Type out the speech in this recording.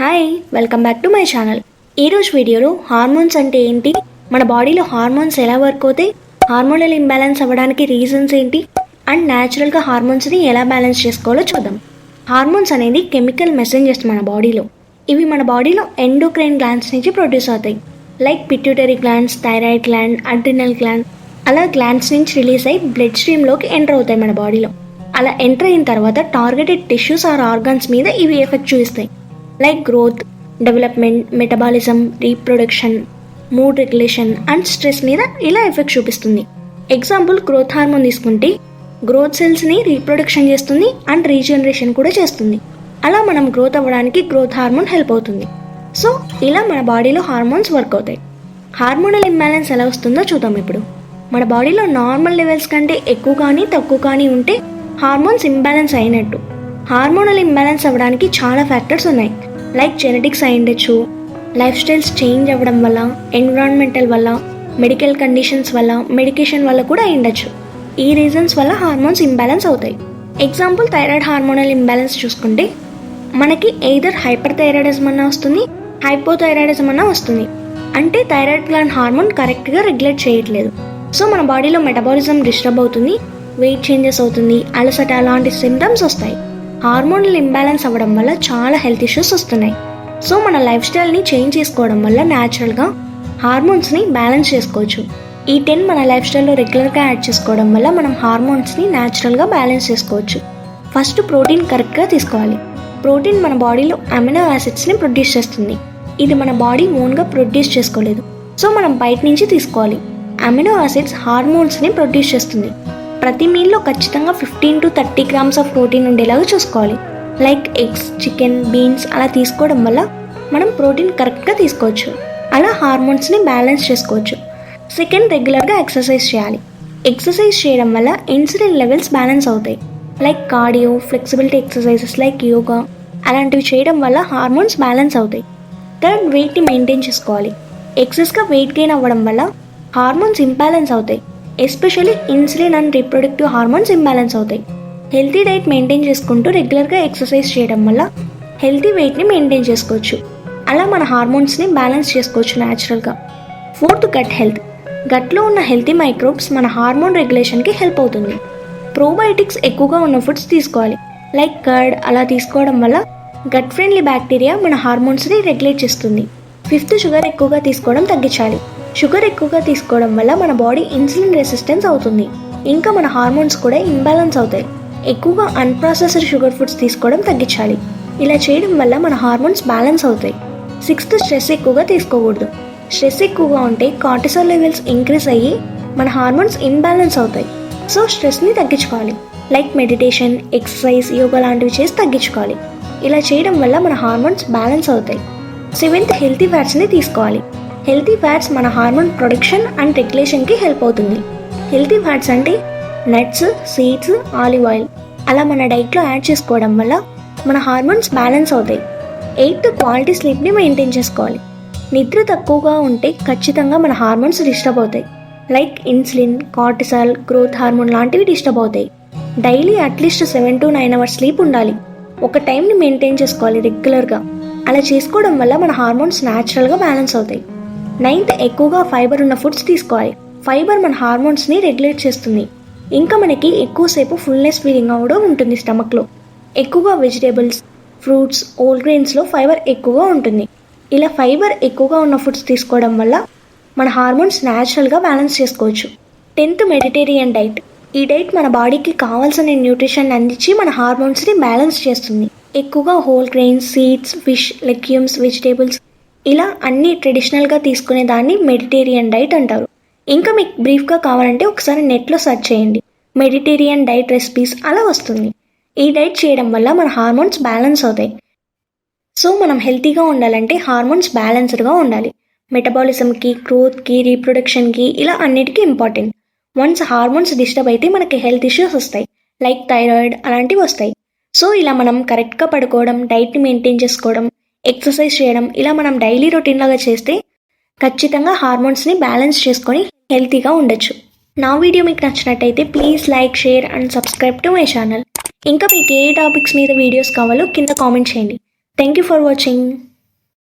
Hi welcome back to my channel ఈరోజు వీడియోలో hormones అంటే ఏంటి? మన బాడీలో హార్మోన్స్ ఎలా వర్క్ అవుతాయి? హార్మోనల్ ఇంబ్యాలెన్స్ అవ్వడానికి రీజన్స్ ఏంటి? అండ్ న్యాచురల్గా హార్మోన్స్ని ఎలా బ్యాలెన్స్ చేసుకోవాలో చూద్దాం. హార్మోన్స్ అనేది కెమికల్ మెసేంజర్స్ మన బాడీలో ఇవి మన బాడీలో ఎండోక్రైన్ గ్లాండ్స్ నుంచి ప్రొడ్యూస్ అవుతాయి. Like pituitary glands thyroid gland adrenal gland అలా గ్లాండ్స్ నుంచి రిలీజ్ అయ్యి బ్లడ్ స్ట్రీమ్లోకి ఎంటర్ అవుతాయి మన బాడీలో అలా ఎంటర్ అయిన తర్వాత టార్గెటెడ్ టిష్యూస్ ఆర్ ఆర్గాన్స్ మీద ఇవి ఎఫెక్ట్ చూపిస్తాయి. Like growth development metabolism reproduction mood regulation and stress మీద ఇలా ఎఫెక్ట్ చూపిస్తుంది. ఎగ్జాంపుల్ గ్రోత్ హార్మోన్ తీసుకుంటే గ్రోత్ సెల్స్ని రీప్రొడక్షన్ చేస్తుంది అండ్ రీజనరేషన్ కూడా చేస్తుంది. అలా మనం గ్రోత్ అవ్వడానికి గ్రోత్ హార్మోన్ హెల్ప్ అవుతుంది. సో ఇలా మన బాడీలో హార్మోన్స్ వర్క్ అవుతాయి. హార్మోనల్ ఇంబ్యాలెన్స్ ఎలా వస్తుందో చూద్దాం ఇప్పుడు. మన బాడీలో నార్మల్ లెవెల్స్ కంటే ఎక్కువ కానీ తక్కువ కానీ ఉంటే హార్మోన్స్ ఇంబ్యాలెన్స్ అయినట్టు. హార్మోనల్ ఇంబ్యాలెన్స్ అవ్వడానికి చాలా ఫ్యాక్టర్స్ ఉన్నాయి. లైక్ జెనెటిక్స్ అయి ఉండొచ్చు లైఫ్ స్టైల్స్ చేంజ్ అవ్వడం వల్ల ఎన్విరాన్మెంటల్ వల్ల మెడికల్ కండిషన్స్ వల్ల మెడికేషన్ వల్ల కూడా అయి ఉండొచ్చు ఈ రీజన్స్ వల్ల హార్మోన్స్ ఇంబ్యాలెన్స్ అవుతాయి. ఎగ్జాంపుల్ థైరాయిడ్ హార్మోనల్ ఇంబ్యాలెన్స్ చూసుకుంటే మనకి ఎయిదర్ హైపర్ థైరాయిడిజం అన్న వస్తుంది హైపోథైరాయిడిజం అన్న వస్తుంది. అంటే థైరాయిడ్ గ్లాండ్ హార్మోన్ కరెక్ట్గా రెగ్యులేట్ చేయట్లేదు. సో మన బాడీలో మెటబాలిజం డిస్టర్బ్ అవుతుంది వెయిట్ చేంజెస్ అవుతుంది అలసట అలాంటి సిమ్టమ్స్ వస్తాయి. హార్మోనల్ ఇంబ్యాలెన్స్ అవ్వడం వల్ల చాలా హెల్త్ ఇష్యూస్ వస్తున్నాయి. సో మన లైఫ్ స్టైల్ని చేంజ్ చేసుకోవడం వల్ల న్యాచురల్గా హార్మోన్స్ని బ్యాలెన్స్ చేసుకోవచ్చు. ఈ టెన్ మన లైఫ్ స్టైల్లో రెగ్యులర్గా యాడ్ చేసుకోవడం వల్ల మనం హార్మోన్స్ని న్యాచురల్గా బ్యాలెన్స్ చేసుకోవచ్చు. ఫస్ట్ ప్రోటీన్ కరెక్ట్గా తీసుకోవాలి. ప్రోటీన్ మన బాడీలో అమినో యాసిడ్స్ని ప్రొడ్యూస్ చేస్తుంది. ఇది మన బాడీ ఓన్గా ప్రొడ్యూస్ చేసుకోలేదు. సో మనం బయట నుంచి తీసుకోవాలి. అమినో యాసిడ్స్ హార్మోన్స్ని ప్రొడ్యూస్ చేస్తుంది. ప్రతి మీల్లో ఖచ్చితంగా fifteen to thirty grams of protein ఉండేలాగా చూసుకోవాలి. లైక్ ఎగ్స్ చికెన్ బీన్స్ అలా తీసుకోవడం వల్ల మనం ప్రోటీన్ కరెక్ట్గా తీసుకోవచ్చు. అలా హార్మోన్స్ని బ్యాలెన్స్ చేసుకోవచ్చు. సెకండ్ రెగ్యులర్గా ఎక్సర్సైజ్ చేయాలి. ఎక్సర్సైజ్ చేయడం వల్ల ఇన్సులిన్ లెవెల్స్ బ్యాలెన్స్ అవుతాయి. Like cardio flexibility exercises like yoga అలాంటివి చేయడం వల్ల హార్మోన్స్ బ్యాలెన్స్ అవుతాయి. థర్డ్ వెయిట్ని మెయింటైన్ చేసుకోవాలి. ఎక్సెస్గా వెయిట్ గెయిన్ అవ్వడం వల్ల హార్మోన్స్ ఇంబ్యాలెన్స్ అవుతాయి. Especially insulin and reproductive hormones imbalance అవుతాయి. హెల్తీ డైట్ మెయింటైన్ చేసుకుంటూ రెగ్యులర్గా ఎక్సర్సైజ్ చేయడం వల్ల హెల్తీ వెయిట్ని మెయింటైన్ చేసుకోవచ్చు. అలా మన హార్మోన్స్ని బ్యాలెన్స్ చేసుకోవచ్చు న్యాచురల్గా ఫోర్త్ గట్ హెల్త్. గట్లో ఉన్న హెల్తీ మైక్రోబ్స్ మన హార్మోన్ రెగ్యులేషన్కి హెల్ప్ అవుతుంది. ప్రోబయోటిక్స్ ఎక్కువగా ఉన్న ఫుడ్స్ తీసుకోవాలి. లైక్ కర్డ్ అలా తీసుకోవడం వల్ల గట్ ఫ్రెండ్లీ బ్యాక్టీరియా మన హార్మోన్స్ని రెగ్యులేట్ చేస్తుంది. ఫిఫ్త్ షుగర్ ఎక్కువగా తీసుకోవడం తగ్గించాలి. షుగర్ ఎక్కువగా తీసుకోవడం వల్ల మన బాడీ ఇన్సులిన్ రెసిస్టెన్స్ అవుతుంది. ఇంకా మన హార్మోన్స్ కూడా ఇంబ్యాలెన్స్ అవుతాయి. ఎక్కువగా అన్ప్రాసెస్డ్ షుగర్ ఫుడ్స్ తీసుకోవడం తగ్గించాలి. ఇలా చేయడం వల్ల మన హార్మోన్స్ బ్యాలెన్స్ అవుతాయి. సిక్స్త్ స్ట్రెస్ ఎక్కువగా తీసుకోకూడదు. స్ట్రెస్ ఎక్కువగా ఉంటే కార్టిసోల్ లెవెల్స్ ఇంక్రీజ్ అయ్యి మన హార్మోన్స్ ఇంబ్యాలెన్స్ అవుతాయి. సో స్ట్రెస్ని తగ్గించుకోవాలి. లైక్ మెడిటేషన్ ఎక్సర్సైజ్ యోగా లాంటివి చేసి తగ్గించుకోవాలి. ఇలా చేయడం వల్ల మన హార్మోన్స్ బ్యాలెన్స్ అవుతాయి. సెవెంత్ హెల్తీ ఫ్యాట్స్ని తీసుకోవాలి. హెల్తీ ఫ్యాట్స్ మన హార్మోన్ ప్రొడక్షన్ అండ్ రెగ్యులేషన్కి హెల్ప్ అవుతుంది. హెల్తీ ఫ్యాట్స్ అంటే నట్స్ సీడ్స్ ఆలివ్ ఆయిల్. అలా మన డైట్లో యాడ్ చేసుకోవడం వల్ల మన హార్మోన్స్ బ్యాలెన్స్ అవుతాయి. ఎయిత్ క్వాలిటీ స్లీప్ని మెయింటైన్ చేసుకోవాలి. నిద్ర తక్కువగా ఉంటే ఖచ్చితంగా మన హార్మోన్స్ డిస్టర్బ్ అవుతాయి. Like insulin cortisol growth hormone లాంటివి డిస్టర్బ్ అవుతాయి. Daily at least seven to nine hours sleep ఉండాలి. ఒక టైంని మెయింటైన్ చేసుకోవాలి రెగ్యులర్గా. అలా చేసుకోవడం వల్ల మన హార్మోన్స్ న్యాచురల్గా బ్యాలెన్స్ అవుతాయి. నైన్త్ ఎక్కువగా ఫైబర్ ఉన్న ఫుడ్స్ తీసుకోవాలి. ఫైబర్ మన హార్మోన్స్ని రెగ్యులేట్ చేస్తుంది. ఇంకా మనకి ఎక్కువసేపు ఫుల్నెస్ ఫీలింగ్ అవ్వడం ఉంటుంది స్టమక్లో. ఎక్కువగా వెజిటేబుల్స్ ఫ్రూట్స్ ఓల్ గ్రెయిన్స్లో ఫైబర్ ఎక్కువగా ఉంటుంది. ఇలా ఫైబర్ ఎక్కువగా ఉన్న ఫుడ్స్ తీసుకోవడం వల్ల మన హార్మోన్స్ న్యాచురల్గా బ్యాలెన్స్ చేసుకోవచ్చు. Tenth Mediterranean diet. ఈ డైట్ మన బాడీకి కావాల్సిన న్యూట్రిషన్ అందించి మన హార్మోన్స్ని బ్యాలెన్స్ చేస్తుంది. ఎక్కువగా whole grains seeds fish legumes vegetables ఇలా అన్ని ట్రెడిషనల్గా తీసుకునే దాన్ని మెడిటేరియన్ డైట్ అంటారు. ఇంకా మీకు బ్రీఫ్గా కావాలంటే ఒకసారి నెట్లో సెర్చ్ చేయండి. మెడిటేరియన్ డైట్ రెసిపీస్ అలా వస్తుంది. ఈ డైట్ చేయడం వల్ల మన హార్మోన్స్ బ్యాలెన్స్ అవుతాయి. సో మనం హెల్తీగా ఉండాలంటే హార్మోన్స్ బ్యాలెన్స్డ్గా ఉండాలి. మెటబాలిజంకి గ్రోత్కి రీప్రొడక్షన్కి ఇలా అన్నిటికీ ఇంపార్టెంట్ వన్స్ హార్మోన్స్ డిస్టర్బ్ అయితే మనకి హెల్త్ ఇష్యూస్ వస్తాయి. లైక్ థైరాయిడ్ అలాంటివి వస్తాయి. సో ఇలా మనం కరెక్ట్గా పడుకోవడం డైట్ని మెయింటైన్ చేసుకోవడం ఎక్సర్సైజ్ చేయడం ఇలా మనం డైలీ రొటీన్ లాగా చేస్తే ఖచ్చితంగా హార్మోన్స్ని బ్యాలెన్స్ చేసుకొని హెల్తీగా ఉండొచ్చు. నా వీడియో మీకు నచ్చినట్టయితే please like share and subscribe to my channel. ఇంకా మీకు ఏ టాపిక్స్ మీద వీడియోస్ కావాలో కింద కామెంట్ చేయండి. Thank you for watching.